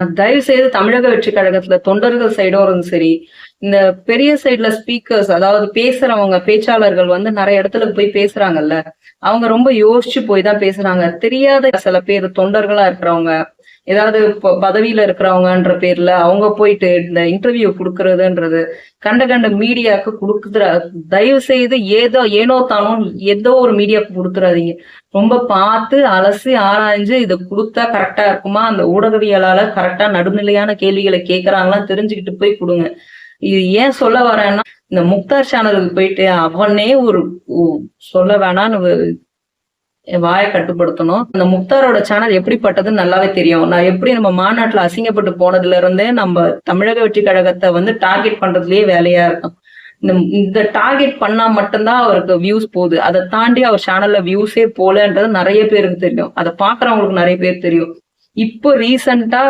தயவு செய்து தமிழக வெற்றி கழகத்துல தொண்டர்கள் சைடும் சரி இந்த பெரிய சைடுல ஸ்பீக்கர்ஸ் அதாவது பேசுறவங்க பேச்சாளர்கள் வந்து நிறைய இடத்துல போய் பேசுறாங்கல்ல அவங்க ரொம்ப யோசிச்சு போய் தான் பேசுறாங்க. தெரியாத சில பேர் தொண்டர்களா இருக்கிறவங்க ஏதாவது ப- பதவியில இருக்கிறவங்கன்ற பேர்ல அவங்க போயிட்டு இந்த இன்டர்வியூ கொடுக்கறதுன்றது கண்ட கண்ட மீடியாவுக்கு கொடுக்குற தயவு செய்து ஏதோ ஏனோ தானோ ஏதோ ஒரு மீடியாவுக்கு கொடுத்துறாதீங்க. ரொம்ப பார்த்து அலசி ஆராய்ஞ்சு இதை கொடுத்தா கரெக்டா இருக்குமா? அந்த ஊடகவியலால கரெக்டா நடுநிலையான கேள்விகளை கேட்கறாங்களா தெரிஞ்சுக்கிட்டு போய் கொடுங்க. இது ஏன் சொல்ல வரேன்னா இந்த முக்தார் சேனலுக்கு போயிட்டு அவனே ஒரு சொல்ல வேணான்னு வாயை கட்டுப்படுத்தணும். அந்த முக்தாரோட சேனல் எப்படிப்பட்டது நல்லாவே தெரியும். நான் எப்படி நம்ம மாநாட்டுல அசிங்கப்பட்டு போனதுல இருந்தே நம்ம தமிழக வெற்றி கழகத்தை வந்து டார்கெட் பண்றதுலயே வேலையா இருக்கும். இந்த இந்த டார்கெட் பண்ணா மட்டும்தான் அவருக்கு வியூஸ் போகுது. அதை தாண்டி அவர் சேனல்ல வியூஸே போலன்றது நிறைய பேருக்கு தெரியும். அதை பாக்குறவங்களுக்கு நிறைய பேர் தெரியும். இப்போ ரீசண்டா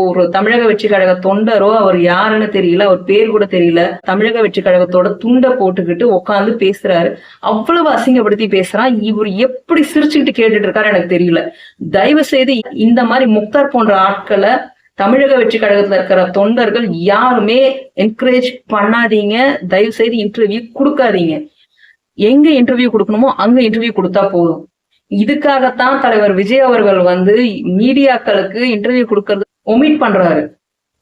ஒரு தமிழக வெற்றி கழக தொண்டரோ அவர் யாருன்னு தெரியல அவர் பேர் கூட தெரியல தமிழக வெற்றி கழகத்தோட துண்டை போட்டுக்கிட்டு உட்காந்து பேசுறாரு. அவ்வளவு அசிங்கப்படுத்தி பேசுறான். இவர் எப்படி சிரிச்சுக்கிட்டு கேட்டுட்டு இருக்காரு எனக்கு தெரியல. தயவு செய்து இந்த மாதிரி முக்தார் போன்ற ஆட்களை தமிழக வெற்றி கழகத்துல இருக்கிற தொண்டர்கள் யாருமே என்கரேஜ் பண்ணாதீங்க. தயவு செய்து இன்டர்வியூ கொடுக்காதீங்க. எங்க இன்டர்வியூ கொடுக்கணுமோ அங்க இன்டர்வியூ கொடுத்தா போதும். இதுக்காகத்தான் தலைவர் விஜய் அவர்கள் வந்து மீடியாக்களுக்கு இன்டர்வியூ கொடுக்கறது ஒமிட் பண்றாரு.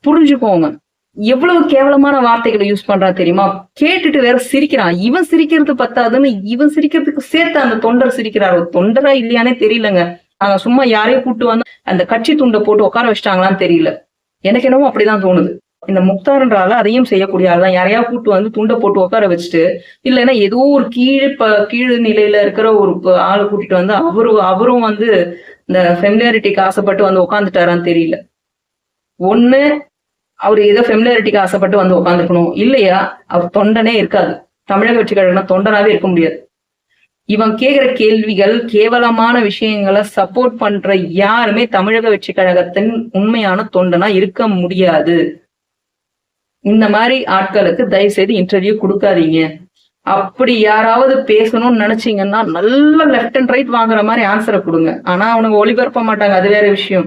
புரிஞ்சுக்கோங்க. எவ்வளவு கேவலமான வார்த்தைகளை யூஸ் பண்றா தெரியுமா? கேட்டுட்டு வேற சிரிக்கிறான். இவன் சிரிக்கிறது பத்தாதுன்னு இவன் சிரிக்கிறதுக்கு சேர்த்து அந்த தொண்டர் சிரிக்கிறாரு. ஒரு தொண்டரா இல்லையானே தெரியலங்க. நாங்க சும்மா யாரையும் கூட்டு வந்து அந்த கட்சி துண்டை போட்டு உட்கார வச்சிட்டாங்களான்னு தெரியல. எனக்கு என்னமோ அப்படிதான் தோணுது. இந்த முக்தார்ன்ற ஆள் அதையும் செய்யக்கூடிய ஆள் தான் யாரையா கூட்டு வந்து துண்டை போட்டு உட்கார வச்சுட்டு இல்லைன்னா ஏதோ ஒரு கீழ் ப கீழ் நிலையில இருக்கிற ஒரு ஆளை கூட்டிட்டு வந்து அவரு அவரும் வந்து இந்த ஃபெமிலியாரிட்டிக்கு ஆசைப்பட்டு வந்து உட்காந்துட்டாரான்னு தெரியல. ஒண்ணு அவர் ஏதோ ஃபெமிலியாரிட்டிக்கு ஆசைப்பட்டு வந்து உட்காந்துக்கணும் இல்லையா? அவர் தொண்டனே இருக்காது. தமிழக வெற்றி கழகம்னா தொண்டனாவே இருக்க முடியாது. இவன் கேக்குற கேள்விகள் கேவலமான விஷயங்களை சப்போர்ட் பண்ற யாருமே தமிழக வெற்றி கழகத்தின் உண்மையான தொண்டனா இருக்க முடியாது. இந்த மாதிரி ஆட்களுக்கு தயவு செய்து இன்டர்வியூ கொடுக்காதீங்க. அப்படி யாராவது பேசணும்னு நினைச்சீங்கன்னா நல்ல லெஃப்ட் அண்ட் ரைட் வாங்குற மாதிரி ஆன்சரை கொடுங்க. ஆனா அவனுங்க ஒளிபரப்ப மாட்டாங்க. அது வேற விஷயம்.